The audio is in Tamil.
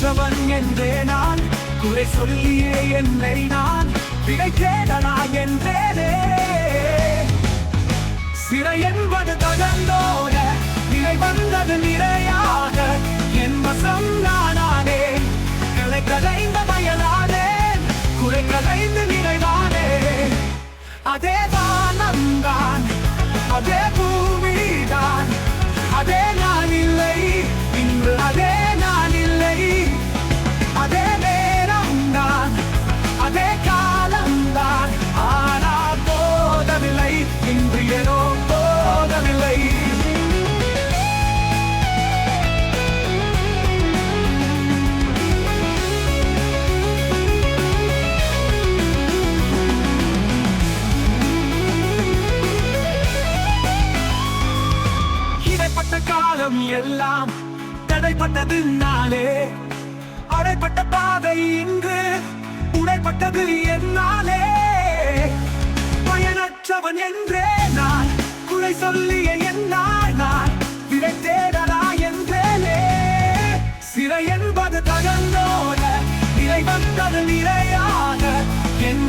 குற்றவன் என்றே நான் குறை சொல்லியே என்னை நான் பிழைக்கேடனா என்றேனே. சிறை என்பது தகந்தோட நிலை வந்தது நிறையாக. என் வசம் நானானே கலை கதைந்த பயனானேன் குறை கதைந்து நிறைவானே. அதே இடைப்பட்ட காலம் எல்லாம் தடைப்பட்டது நாளே. அடைப்பட்ட பாதை இன்று உடைப்பட்டது என்னாலே. பயனற்றவன் என்றே நான் குறை சொல்லிய என்னால் நான் விடை தேடலா என்றேனே. சிறை என்பது தகந்தோட நிலை வந்தது நிறையாக என்